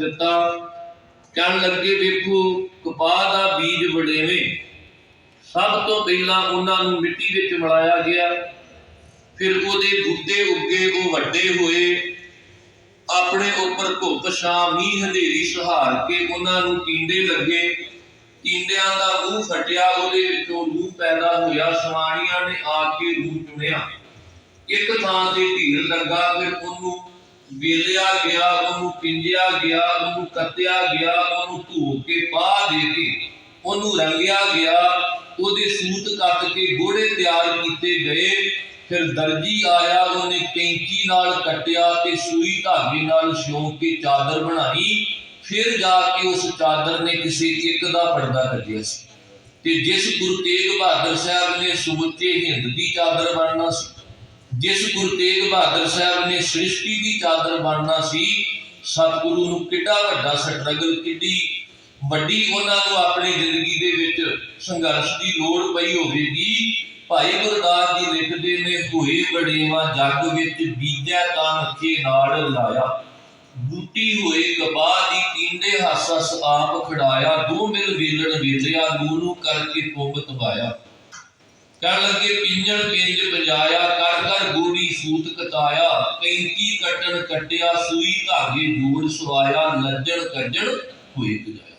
ਦਿੱਤਾ। ਕਹਿਣ ਲੱਗੇ, ਵੇਖੋ, ਕਪਾਹ ਦਾ ਬੀਜ ਵਡੇਵੇਂ ਸਭ ਤੋਂ ਪਹਿਲਾਂ ਉਹਨਾਂ ਨੂੰ ਮਿੱਟੀ ਵਿੱਚ ਮਿਲਾਇਆ ਗਿਆ। ਫਿਰ ਉਹਦੇ ਬੁੱਧੇ ਉੱਗੇ ਉਹ ਵੱਡੇ ਹੋਏ। ਆਪਣੇ ਉੱਪਰ ਧੁੱਪ ਛਾਂ, ਮੀਂਹ ਹਨੇਰੀ ਸਹਾਰ ਕੇ ਉਹਨਾਂ ਨੂੰ ਕੀਂਡੇ ਲੱਗੇ। ਕੀਂਡਿਆਂ ਦਾ ਮੂੰਹ ਫਟਿਆ, ਉਹਦੇ ਵਿੱਚੋਂ ਰੂਹ ਪੈਦਾ ਹੋਇਆ। ਸਵਾਣੀਆਂ ਨੇ ਆ ਕੇ ਰੂਹ ਚੁਣਿਆ। ਇੱਕ ਥਾਂ ਤੇ ਢੀਰ ਲੱਗਾ, ਫਿਰ ਉਹਨੂੰ ਵੇਲਿਆ ਗਿਆ, ਉਹਨੂੰ ਪਿੰਜਿਆ ਗਿਆ, ਉਹਨੂੰ ਕੱਤਿਆ ਗਿਆ, ਉਹਨੂੰ ਧੋ ਕੇ ਪਾ ਦੇ ਕੇ ਉਹਨੂੰ ਰੰਗਿਆ ਗਿਆ, ਉਹਦੇ ਸੂਤ ਕੱਟ ਕੇ ਗੋੜੇ ਤਿਆਰ ਕੀਤੇ ਗਏ। ਫਿਰ ਦਰਜੀ ਆਇਆ, ਉਹਨੇ ਕੈਂਚੀ ਨਾਲ ਕੱਟਿਆ ਤੇ ਸੂਈ ਧਾਗੇ ਨਾਲ ਸਿਉਂ ਕੇ ਚਾਦਰ ਬਣਾਈ। ਫਿਰ ਜਾ ਕੇ ਉਸ ਚਾਦਰ ਨੇ ਕਿਸੇ ਇੱਕ ਦਾ ਪਰਦਾ ਕੱਢਿਆ ਸੀ। ਤੇ ਜਿਸ ਗੁਰੂ ਤੇਗ ਬਹਾਦਰ ਸਾਹਿਬ ਨੇ ਸਮੁੱਚੇ ਹਿੰਦ ਦੀ ਚਾਦਰ ਬਣਨਾ ਸੀ ਜਿਸ ਗੁਰੂ ਤੇਗ ਬਹਾਦਰ ਸਾਹਿਬ ਨੇ ਸ੍ਰਿਸ਼ਟੀ ਦੀ ਚਾਦਰ ਬਣਨਾ ਸੀ, ਸਤਿਗੁਰੂ ਨੂੰ ਕਿੱਡਾ ਵੱਡਾ ਸਟਰਗਲ, ਕਿੱਡੀ ਵੱਡੀ ਉਹਨਾਂ ਨੂੰ ਆਪਣੀ ਜ਼ਿੰਦਗੀ ਦੇ ਵਿੱਚ ਸੰਘਰਸ਼ ਦੀ ਲੋੜ ਪਈ ਹੋਵੇਗੀ। ਭਾਈ ਗੁਰਦਾਸ ਜੀ ਲਿਖਦੇ ਨੇ, ਹੋਏ ਬੜੇਵਾ ਜੱਗ ਵਿੱਚ ਬੀਜੈ ਤਾਂ ਨੱਕੇ ਨਾਲ ਲਾਇਆ। ਬੂਟੀ ਹੋਏ ਕਪਾਹ ਦੀ ਕੀਂਡੇ ਹੱਸ ਆਪ ਖੜਾਇਆ। ਦੋ ਮਿਲ ਵੇਲਣ ਵੇਲਿਆ ਨੂੰ ਕਰਕੇ ਤੁੰਬ ਤਬਾਇਆ। ਕਰ ਲੱਗੇ, ਪਿੰਜਣ ਪਿੰਜ ਬਜਾਇਆ ਕਰ ਕਰ ਗੋੜੀ ਕੱਟਣ ਕੱਟਿਆ ਸੂਈ ਧਾਗੇ ਜੋੜ ਸਵਾਇਆ ਲੱਜਣ ਕੱਜਣ ਹੋਏ ਗਜਾਇਆ